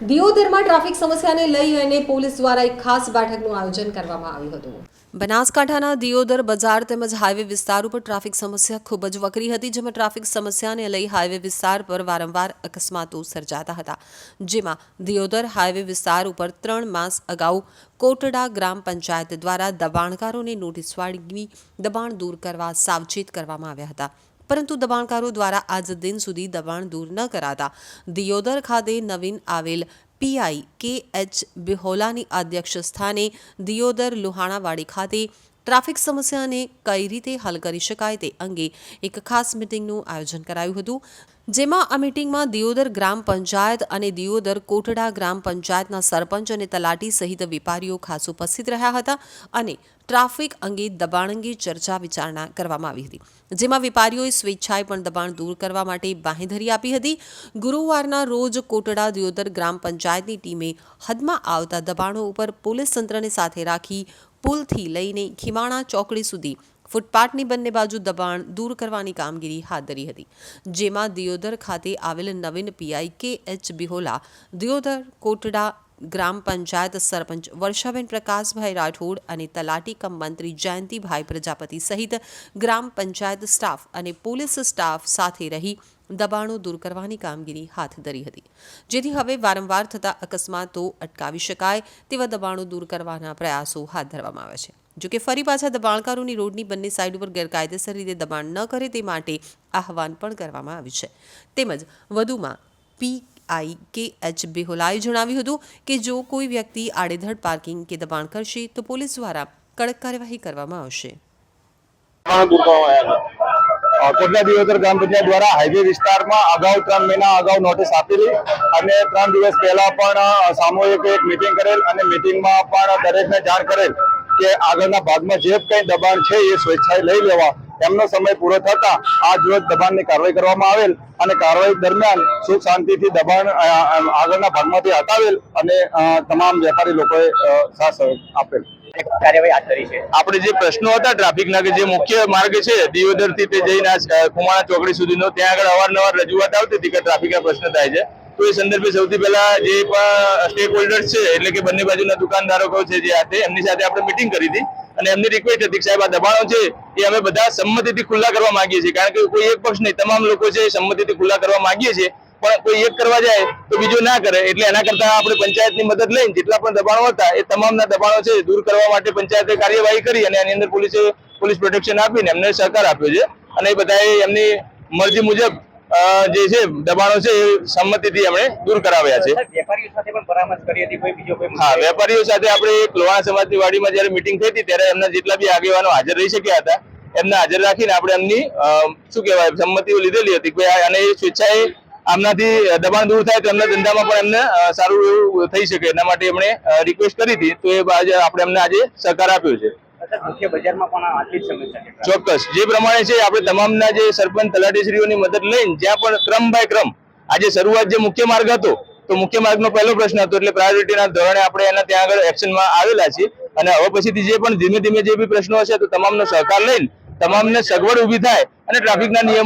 દિયોદરમાં traffic સમસ્યાને લઈ અને પોલીસ દ્વારા એક ખાસ બેઠકનું આયોજન કરવામાં આવ્યું હતું. બનાસકાંઠાના દિયોદર બજાર તેમજ હાઈવે વિસ્તાર ઉપર ટ્રાફિક સમસ્યા ખૂબ જ વકરી હતી, જેમાં ટ્રાફિક સમસ્યાને લઈ હાઈવે વિસ્તાર પર વારંવાર અકસ્માતો સર્જાતા હતા. જેમાં દિયોદર હાઈવે વિસ્તાર ઉપર ત્રણ માસ અગાઉ કોટડા ગ્રામ પંચાયત દ્વારા દબાણકારોને નોટિસ વાળી દબાણ દૂર કરવા સાવચેત કરવામાં આવ્યા હતા. પરંતુ દબાણકારો દ્વારા આજ દિન સુધી દબાણ દૂર ન કરાતા. દિયોદર ખાતે નવીન આવેલ પીઆઈ કે એચ બિહોલાની અધ્યક્ષ સ્થાને દિયોદર લુહાણાવાડી ખાતે ટ્રાફિક સમસ્યાને કઈ રીતે હલ કરી શકાય તે અંગે એક ખાસ મિટિંગનું આયોજન કરાયું હતું, જેમાં આ મિટિંગમાં દિયોદર ગ્રામ પંચાયત અને દિયોદર કોટડા ગ્રામ પંચાયતના સરપંચ અને તલાટી સહિત વેપારીઓ ખાસ ઉપસ્થિત રહ્યા હતા અને ટ્રાફિક અંગે દબાણ અંગે ચર્ચા વિચારણા કરવામાં આવી હતી, જેમાં વેપારીઓએ સ્વેચ્છાએ પણ દબાણ દૂર કરવા માટે બાંહેધરી આપી હતી. ગુરુવારના રોજ કોટડા દિયોદર ગ્રામ પંચાયતની ટીમે હદમાં આવતા દબાણો ઉપર પોલીસ તંત્રને સાથે રાખી પુલથી લઈને ખીમાણા ચોકડી સુધી ફૂટપાથની બંને બાજુ દબાણ દૂર કરવાની કામગીરી હાથ ધરી હતી. જેમાં દિયોદર ખાતે આવેલ નવીન PI K H Bihola, Deodar Kotda ગ્રામ પંચાયત સરપંચ વર્ષાબેન પ્રકાશભાઈ રાઠોડ અને તલાટી કમ મંત્રી જયંતિભાઈ પ્રજાપતિ સહિત ગ્રામ પંચાયત સ્ટાફ અને પોલીસ સ્ટાફ સાથે રહી દબાણો દૂર કરવાની કામગીરી હાથ ધરી હતી. જેથી હવે વારંવાર થતા અકસ્માતો અટકાવી શકાય તેવા દબાણો દૂર કરવાના પ્રયાસો હાથ ધરવામાં આવ્યા છે. જોકે ફરી પાછા દબાણકારોની રોડની બંને સાઇડ ઉપર ગેરકાયદેસર રીતે દબાણ ન કરે તે માટે આહવાન પણ કરવામાં આવ્યું છે. તેમજ વધુમાં પી આઈ કે એચ બેહોલાએ જણાવ્યું હતું કે જો કોઈ વ્યક્તિ આડેધડ પાર્કિંગ કે દબાણ કરશે તો પોલીસ દ્વારા કડક કાર્યવાહી કરવામાં આવશે. દબાણો દૂર કરવામાં આવ્યા હતા. અ, કોટડા દિયોદર ગ્રામ પંચાયત દ્વારા હાઈવે વિસ્તારમાં અગાઉ ત્રણ મહિના અગાઉ નોટિસ આપેલી અને ત્રણ દિવસ પહેલા પણ સામૂહિક એક મિટિંગ કરેલ અને મિટિંગમાં પણ દરેકને જાણ કરેલ કે આગળના ભાગમાં જે કંઈ દબાણ છે એ સ્વેચ્છાએ લઈ લેવા એમનો સમય પૂરો થતા આ રોજ દબાણની કાર્યવાહી કરવામાં આવેલ અને કાર્યવાહી દરમિયાન સુખ શાંતિથી દબાણ આગળના ભાગમાંથી હટાવેલ અને તમામ વેપારી લોકોએ સાથ આપેલ આપણે જે પ્રશ્નો હતા ટ્રાફિકના કે જે મુખ્ય માર્ગ છે દિયોદરથી તે જઈને કુમાણા ચોકડી સુધીનો, ત્યાં આગળ અવારનવાર રજૂઆત આવતી હતી કે ટ્રાફિકના પ્રશ્ન થાય છે. તો એ સંદર્ભે સૌથી પહેલા જે પણ સ્ટેક હોલ્ડર્સ છે, એટલે કે બંને બાજુના દુકાનદારો છે જે હાથે એમની સાથે આપણે મિટિંગ કરી હતી. અને એમની રિક્વેસ્ટ હતી સાહેબ, આ દબાણો છે, એ અમે બધા સંમતિથી ખુલ્લા કરવા માંગીએ છીએ. કારણ કે કોઈ એક પક્ષ નહીં, તમામ લોકો છે સંમતિથી ખુલ્લા કરવા માંગીએ છીએ પણ કોઈ એક કરવા જાય તો બીજો ના કરે. એટલે એના કરતા આપણે પંચાયતની મદદ લઈને જેટલા પણ દબાણો હતા એ તમામના દબાણો છે દૂર કરવા માટે પંચાયતે કાર્યવાહી કરી અને એની અંદર પોલીસે પોલીસ પ્રોટેક્શન આપીને એમને સહકાર આપ્યો છે. અને એ બધાએ એમની મરજી મુજબ જે છે દબાણો છે એ સંમતિથી એમણે દૂર કરાવ્યા છે. વેપારીઓ સાથે પણ પરામર્શ કરી હતી કોઈ બીજો કોઈ હા વેપારીઓ સાથે આપણે એક લોહાણા સમાજની વાડીમાં જયારે મિટિંગ થઈ હતી ત્યારે એમના જેટલા બી આગેવાનો હાજર રહી શક્યા હતા એમને હાજર રાખીને આપણે એમની શું કહેવાય સંમતિઓ લીધેલી હતી કે આ- અને એ સ્વેચ્છાએ આમનાથી દબાણ દૂર થાય તો એમના ધંધામાં પણ એમને સારું એવું થઈ શકે. એના માટે એમણે રિક્વેસ્ટ કરી હતી. તો એ આપણે એમને આજે સહકાર આપ્યો છે. ચોક્કસ. જે પ્રમાણે છે આપણે તમામના જે સરપંચ તલાટીશ્રીઓની મદદ લઈને જ્યાં પણ ક્રમ બાય ક્રમ આજે શરૂઆત જે મુખ્ય માર્ગ હતો તો મુખ્ય માર્ગનો પહેલો પ્રશ્ન હતો એટલે પ્રાયોરિટીના ધોરણે આપણે એના ત્યાં આગળ એક્શનમાં આવેલા છીએ. અને હવે પછીથી જે પણ ધીમે ધીમે જે બી પ્રશ્નો હશે તો તમામનો સહકાર લઈને તમામને સગવડ ઊભી થાય અને ટ્રાફિકના નિયમો